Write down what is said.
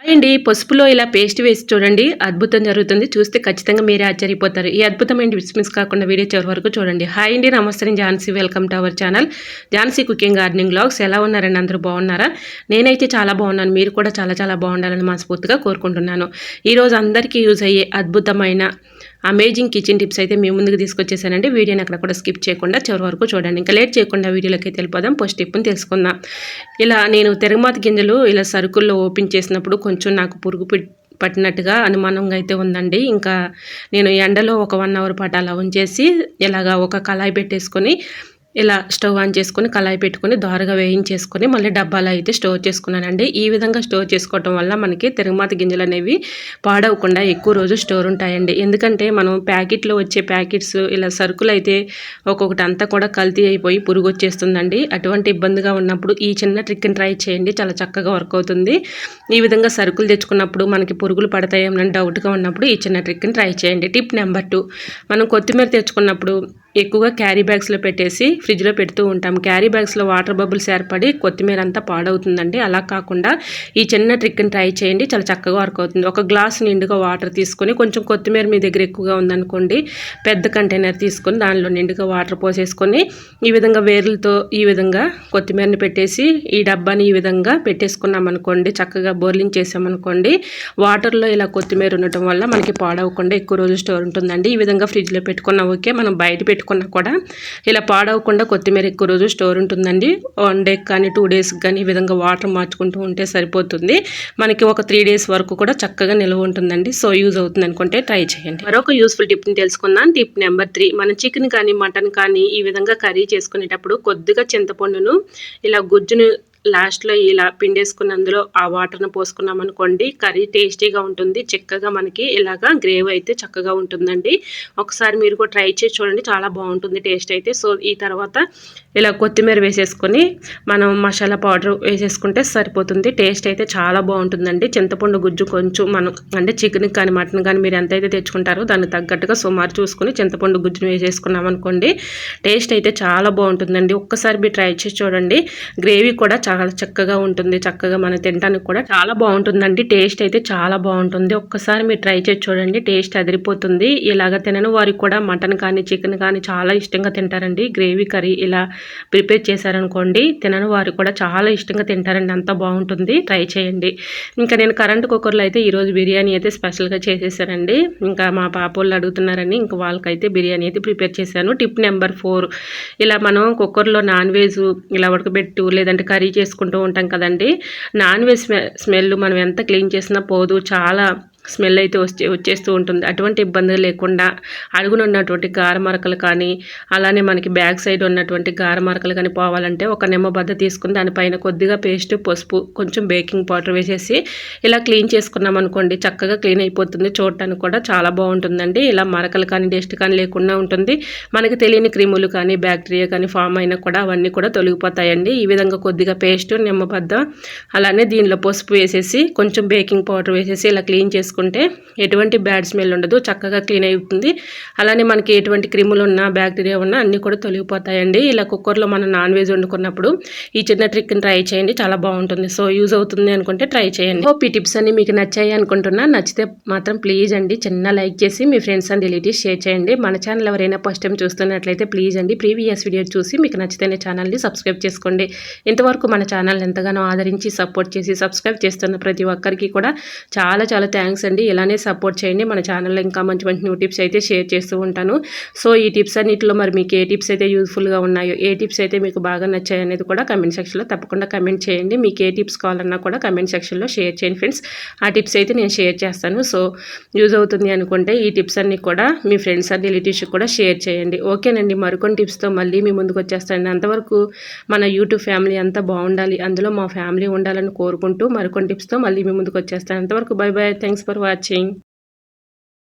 Hi అండి పసుపులో ఇలా పేస్ట్ వేసి చూడండి. అద్భుతం జరుగుతుంది. చూస్తే ఖచ్చితంగా మీరే ఆశ్చర్యపోతారు. ఈ అద్భుతమైన విస్మిస్ కాకుండా వీడియో చివరి వరకు చూడండి. హాయ్ అండి. నమస్తే Jhansi welcome to our channel. Jhansi cooking gardening blogs ఎలా ఉన్నారండి? అందరూ బాగున్నారా? నేనైతే చాలా బాగున్నాను. మీరు కూడా చాలా చాలా బాగుండాలని మనస్ఫూర్తిగా కోరుకుంటున్నాను. ఈరోజు అందరికీ యూజ్ అయ్యే అద్భుతమైన అమేజింగ్ కిచెన్ టిప్స్ అయితే మీ ముందుకు తీసుకొచ్చేసానండి. వీడియోని అక్కడ కూడా స్కిప్ చేయకుండా చివరి వరకు చూడండి. ఇంకా లేట్ చేయకుండా వీడియోలోకి వెళ్ళిపోదాం. ఫస్ట్ టిప్ని తెలుసుకుందాం. ఇలా నేను తెరమాత గింజలు ఇలా సరుకుల్లో ఓపెన్ చేసినప్పుడు కొంచెం నాకు పురుగు పట్టినట్టుగా అనుమానంగా అయితే ఉందండి. ఇంకా నేను ఎండలో ఒక వన్ అవర్ పాటు అలా ఉంచేసి ఇలాగా ఒక కళాయి పెట్టేసుకొని ఇలా స్టవ్ ఆన్ చేసుకొని కళాయి పెట్టుకొని దోరగా వేయించేసుకొని మళ్ళీ డబ్బాలో అయితే స్టోర్ చేసుకున్నానండి. ఈ విధంగా స్టోర్ చేసుకోవటం వల్ల మనకి తిరుగుమాత గింజలు అనేవి పాడవకుండా ఎక్కువ రోజు స్టోర్ ఉంటాయండి. ఎందుకంటే మనం ప్యాకెట్లో వచ్చే ప్యాకెట్స్ ఇలా సరుకులు అయితే ఒక్కొక్కటి అంతా కూడా కల్తీ అయిపోయి పురుగు వచ్చేస్తుందండి అటువంటి ఇబ్బందిగా ఉన్నప్పుడు ఈ చిన్న ట్రిక్ని ట్రై చేయండి. చాలా చక్కగా వర్క్ అవుతుంది. ఈ విధంగా సరుకులు తెచ్చుకున్నప్పుడు మనకి పురుగులు పడతాయేమో డౌట్గా ఉన్నప్పుడు ఈ చిన్న ట్రిక్ని ట్రై చేయండి. టిప్ నెంబర్ టూ మనం కొత్తిమీర తెచ్చుకున్నప్పుడు ఎక్కువగా క్యారీ బ్యాగ్స్లో పెట్టేసి ఫ్రిడ్జ్లో పెడుతూ ఉంటాం. క్యారీ బ్యాగ్స్లో వాటర్ బబుల్స్ ఏర్పడి కొత్తిమీర అంతా పాడవుతుందండి. అలా కాకుండా ఈ చిన్న ట్రిక్ని ట్రై చేయండి. చాలా చక్కగా వర్క్ అవుతుంది. ఒక గ్లాస్ నిండుగా వాటర్ తీసుకొని కొంచెం కొత్తిమీర మీ దగ్గర ఎక్కువగా ఉందనుకోండి పెద్ద కంటైనర్ తీసుకొని దానిలో నిండుగా వాటర్ పోసేసుకొని ఈ విధంగా వేర్లతో ఈ విధంగా కొత్తిమీరని పెట్టేసి ఈ డబ్బాని ఈ విధంగా పెట్టేసుకున్నాం అనుకోండి చక్కగా బోర్లింగ్ చేసామనుకోండి వాటర్లో ఇలా కొత్తిమీర ఉండటం వల్ల మనకి పాడవకుండా ఎక్కువ రోజులు స్టోర్ ఉంటుందండి. ఈ విధంగా ఫ్రిడ్జ్లో పెట్టుకున్న ఓకే మనం బయట పెట్టుకున్నాం కూడా ఇలా పాడవకుండా కొత్తిమీర ఎక్కువ రోజు స్టోర్ ఉంటుందండి. వన్ డే కానీ టూ డేస్ కానీ ఈ విధంగా వాటర్ మార్చుకుంటూ ఉంటే సరిపోతుంది. మనకి ఒక త్రీ డేస్ వరకు కూడా చక్కగా నిల్వ ఉంటుందండి. సో యూజ్ అవుతుంది అనుకుంటే ట్రై చేయండి. మరొక యూస్ఫుల్ టిప్ని తెలుసుకుందాం. టిప్ నెంబర్ త్రీ మనం చికెన్ కానీ మటన్ కానీ ఈ విధంగా కర్రీ చేసుకునేటప్పుడు కొద్దిగా చింతపండును ఇలా గుజ్జును లాస్ట్లో ఇలా పిండేసుకుని అందులో ఆ వాటర్ను పోసుకున్నాం అనుకోండి కర్రీ టేస్టీగా ఉంటుంది. చక్కగా మనకి ఇలాగా గ్రేవ్ అయితే చక్కగా ఉంటుందండి. ఒకసారి మీరు కూడా ట్రై చేసి చూడండి చాలా బాగుంటుంది టేస్ట్ అయితే. సో ఈ తర్వాత ఇలా కొత్తిమీర వేసేసుకొని మనం మసాలా పౌడర్ వేసేసుకుంటే సరిపోతుంది. టేస్ట్ అయితే చాలా బాగుంటుందండి. చింతపండు గుజ్జు కొంచెం మనం అంటే చికెన్ కానీ మటన్ కానీ మీరు ఎంతైతే తెచ్చుకుంటారో దానికి తగ్గట్టుగా సుమారు చూసుకుని చింతపండు గుజ్జును వేసేసుకున్నాం అనుకోండి టేస్ట్ అయితే చాలా బాగుంటుందండి. ఒక్కసారి మీరు ట్రై చేసి చూడండి. గ్రేవీ కూడా చాలా చక్కగా ఉంటుంది చక్కగా మనం తినడానికి కూడా చాలా బాగుంటుందండి. టేస్ట్ అయితే చాలా బాగుంటుంది. ఒక్కసారి మీరు ట్రై చేసి చూడండి టేస్ట్ అదిరిపోతుంది. ఇలాగ తినడం వారికి కూడా మటన్ కానీ చికెన్ కానీ చాలా ఇష్టంగా తింటారండి. గ్రేవీ కర్రీ ఇలా ప్రిపేర్ చేశారనుకోండి తినని వారు కూడా చాలా ఇష్టంగా తింటారండి. అంత బాగుంటుంది. ట్రై చేయండి. ఇంకా నేను కరెంట్ కుక్కర్లో అయితే ఈరోజు బిర్యానీ అయితే స్పెషల్గా చేసేసానండి. ఇంకా మా పాప వాళ్ళు అడుగుతున్నారని ఇంకా వాళ్ళకైతే బిర్యానీ అయితే ప్రిపేర్ చేశాను. Tip number four. ఇలా మనం కుక్కర్లో నాన్ వెజ్ ఇలా ఉడకబెట్టు లేదంటే కర్రీ చేసుకుంటూ ఉంటాం కదండి. నాన్ వెజ్ స్మెల్ మనం ఎంత క్లీన్ చేసినా పోదు. చాలా స్మెల్ అయితే వచ్చే వచ్చేస్తూ ఉంటుంది. అటువంటి ఇబ్బందులు లేకుండా అడుగున ఉన్నటువంటి గారమరకలు కానీ అలానే మనకి బ్యాక్ సైడ్ ఉన్నటువంటి గారమరకలు కానీ పోవాలంటే ఒక నిమ్మబద్ద తీసుకుని దానిపైన కొద్దిగా పేస్ట్ పసుపు కొంచెం బేకింగ్ పౌడర్ వేసేసి ఇలా క్లీన్ చేసుకున్నాం అనుకోండి చక్కగా క్లీన్ అయిపోతుంది. చూడటానికి కూడా చాలా బాగుంటుందండి. ఇలా మరకలు కానీ డస్ట్ కానీ లేకుండా ఉంటుంది. మనకి తెలియని క్రిములు కానీ బ్యాక్టీరియా కానీ ఫామ్ అయినా కూడా అవన్నీ కూడా తొలగిపోతాయండి. ఈ విధంగా కొద్దిగా పేస్ట్ నిమ్మబద్ద అలానే దీనిలో పసుపు వేసేసి కొంచెం బేకింగ్ పౌడర్ వేసేసి ఇలా క్లీన్ చేసుకుని చేసుకుంటే ఎటువంటి బ్యాడ్ స్మెల్ ఉండదు చక్కగా క్లీన్ అవుతుంది అలానే మనకి ఎటువంటి క్రిములు ఉన్నా బ్యాక్టీరియా ఉన్నా అన్నీ కూడా తొలగిపోతాయండి. ఇలా కుక్కర్లో మనం నాన్ వెజ్ వండుకున్నప్పుడు ఈ చిన్న ట్రిక్ని ట్రై చేయండి చాలా బాగుంటుంది. సో యూజ్ అవుతుంది అనుకుంటే ట్రై చేయండి. ఓ ఈ టిప్స్ అన్ని మీకు నచ్చాయి అనుకుంటున్నా. నచ్చితే మాత్రం ప్లీజ్ అండి చిన్న లైక్ చేసి మీ ఫ్రెండ్స్ అండ్ రిలేటివ్స్ షేర్ చేయండి. మన ఛానల్ ఎవరైనా ఫస్ట్ టైం చూస్తున్నట్లయితే ప్లీజ్ అండి ప్రీవియస్ వీడియో చూసి మీకు నచ్చితేనే ఛానల్ని సబ్స్క్రైబ్ చేసుకోండి. ఇంతవరకు మన ఛానల్ ఎంతగానో ఆదరించి సపోర్ట్ చేసి సబ్స్క్రైబ్ చేస్తున్న ప్రతి ఒక్కరికి కూడా చాలా చాలా థ్యాంక్స్ అండి. ఇలానే సపోర్ట్ చేయండి. మన ఛానల్లో ఇంకా మంచి మంచి న్యూ టిప్స్ అయితే షేర్ చేస్తూ ఉంటాను. సో ఈ టిప్స్ అన్నింటిలో మరి మీకు ఏ టిప్స్ అయితే యూజ్ఫుల్గా ఉన్నాయో ఏ టిప్స్ అయితే మీకు బాగా నచ్చాయి అనేది కూడా కమెంట్ సెక్షన్లో తప్పకుండా కమెంట్ చేయండి. మీకు ఏ టిప్స్ కావాలన్నా కూడా కమెంట్ సెక్షన్లో షేర్ చేయండి ఫ్రెండ్స్ ఆ టిప్స్ అయితే నేను షేర్ చేస్తాను. సో యూజ్ అవుతుంది అనుకుంటే ఈ టిప్స్ అన్నీ కూడా మీ ఫ్రెండ్స్ అండ్ రిలేటివ్స్కి కూడా షేర్ చేయండి. ఓకేనండి. మరికొన్ని టిప్స్తో మళ్ళీ మీ ముందుకు వచ్చేస్తానండి. అంతవరకు మన యూట్యూబ్ ఫ్యామిలీ అంతా బాగుండాలి. అందులో మా ఫ్యామిలీ ఉండాలని కోరుకుంటూ మరికొన్ని టిప్స్తో మళ్ళీ మీ ముందుకు వచ్చేస్తాను. అంతవరకు bye bye thanks for watching